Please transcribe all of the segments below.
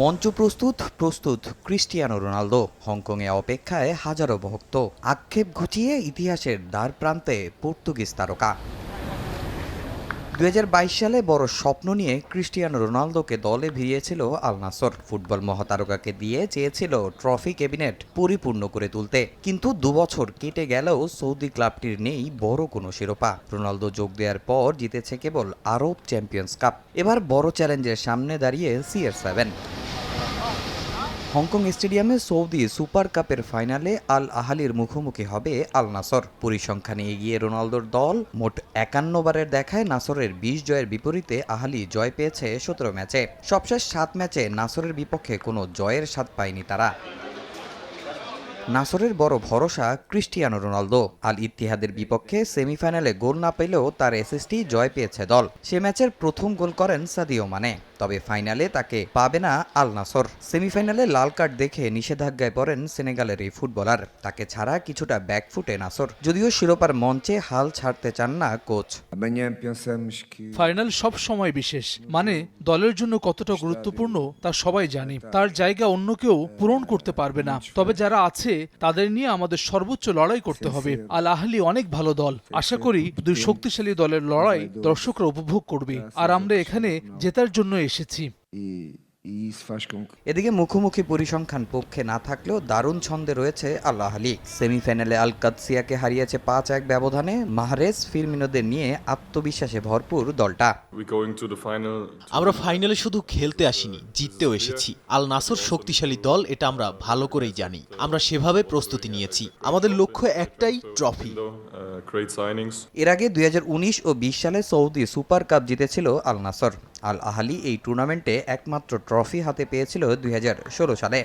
মঞ্চ প্রস্তুত প্রস্তুত ক্রিস্টিয়ানো রোনালদো। হংকংয়ে অপেক্ষায় হাজারো ভক্ত। আক্ষেপ ঘুচিয়ে ইতিহাসের দ্বার প্রান্তে পর্তুগিজ তারকা। দু হাজার বাইশ সালে বড় স্বপ্ন নিয়ে ক্রিস্টিয়ানো রোনালদোকে দলে ভিড়িয়েছিল আল নাসর। ফুটবল মহাতারকাকে দিয়ে চেয়েছিল ট্রফি ক্যাবিনেট পরিপূর্ণ করে তুলতে। কিন্তু দুবছর কেটে গেলেও সৌদি ক্লাবটির নেই বড় কোনো শিরোপা। রোনালদো যোগ দেওয়ার পর জিতেছে কেবল আরব চ্যাম্পিয়ন্স কাপ। এবার বড় চ্যালেঞ্জের সামনে দাঁড়িয়ে সিআর সেভেন হংকং স্টেডিয়ামে সৌদি সুপার কাপের ফাইনালে আল আহালির মুখোমুখি হবে আল নাসর পরিসংখ্যানে এগিয়ে রোনালদোর দল মোট একান্ন বারের দেখায় নাসরের বিশ জয়ের বিপরীতে আহালি জয় পেয়েছে সতেরো ম্যাচে। সবশেষ সাত ম্যাচে নাসরের বিপক্ষে কোনো জয়ের স্বাদ পায়নি তারা। নাসরের বড় ভরসা ক্রিস্টিয়ানো রোনালদো। আল ইতিহাদের বিপক্ষে সেমিফাইনালে গোল না পেলেও তার এসএসটি জয় পেয়েছে দল। সে ম্যাচের প্রথম গোল করেন সাদিও মানে তবে ফাইনালে তাকে পাবে না আল নাসর। সেমিফাইনালে লাল কার্ড দেখে নিষেধাজ্ঞায় পড়েন সেনেগালের এই ফুটবলার। তাকে ছাড়া কিছুটা ব্যাকফুটে নাসর। যদিও শিরোপার মঞ্চে হাল ছাড়তে চান না কোচ। ফাইনাল সব সময় বিশেষ। মানে দলের জন্য কতটা গুরুত্বপূর্ণ তা সবাই জানি। তার জায়গা অন্য কেউ পূরণ করতে পারবে না। তবে যারা আছে তাদের নিয়ে আমাদের সর্বোচ্চ লড়াই করতে হবে। আল আহলি অনেক ভালো দল। আশা করি দুই শক্তিশালী দলের লড়াই দর্শকরা উপভোগ করবে। আর আমরা এখানে জেতার জন্য এসেছি। এদিকে মুখোমুখি পরিসংখ্যান পক্ষে না থাকলেও দারুণ ছন্দে রয়েছে আল্লাহ আলী সেমিফাইনালে আল কাদসিয়াকে হারিয়েছে পাঁচ এক ব্যবধানে মাহারেস ফিরমিনোদের নিয়ে আত্মবিশ্বাসে ভরপুর দলটা. আমরা ফাইনালে শুধু খেলতে আসিনি জিততেও এসেছি। আল নাসর শক্তিশালী দল এটা আমরা ভালো করেই জানি। আমরা সেভাবে প্রস্তুতি নিয়েছি। আমাদের লক্ষ্য একটাই ট্রফি। Uh. এর আগে দুই হাজার উনিশ ও বিশ সালে সৌদি সুপার কাপ জিতেছিল আল নাসর আল আহালি এই টুর্নামেন্টে একমাত্র ট্রফি হাতে পেয়েছিল দুই হাজার ষোলো সালে।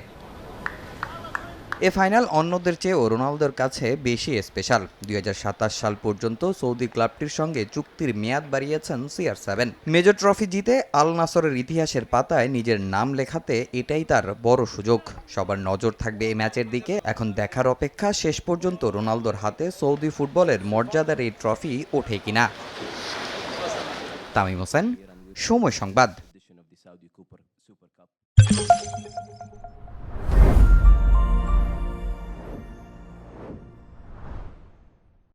এ ফাইনাল অন্যদের চেয়েও রোনালদোর কাছে বেশি স্পেশাল। দুই হাজার সাতাশ সাল পর্যন্ত সৌদি ক্লাবটির সঙ্গে চুক্তির মেয়াদ বাড়িয়েছেন সিআর সেভেন। মেজর ট্রফি জিতে আল নাসরের ইতিহাসের পাতায় নিজের নাম লেখাতে এটাই তার বড় সুযোগ। সবার নজর থাকবে এই ম্যাচের দিকে। এখন দেখার অপেক্ষা শেষ পর্যন্ত রোনালদোর হাতে সৌদি ফুটবলের মর্যাদার এই ট্রফি ওঠে কিনা। তামিম হোসেন সময় সংবাদ।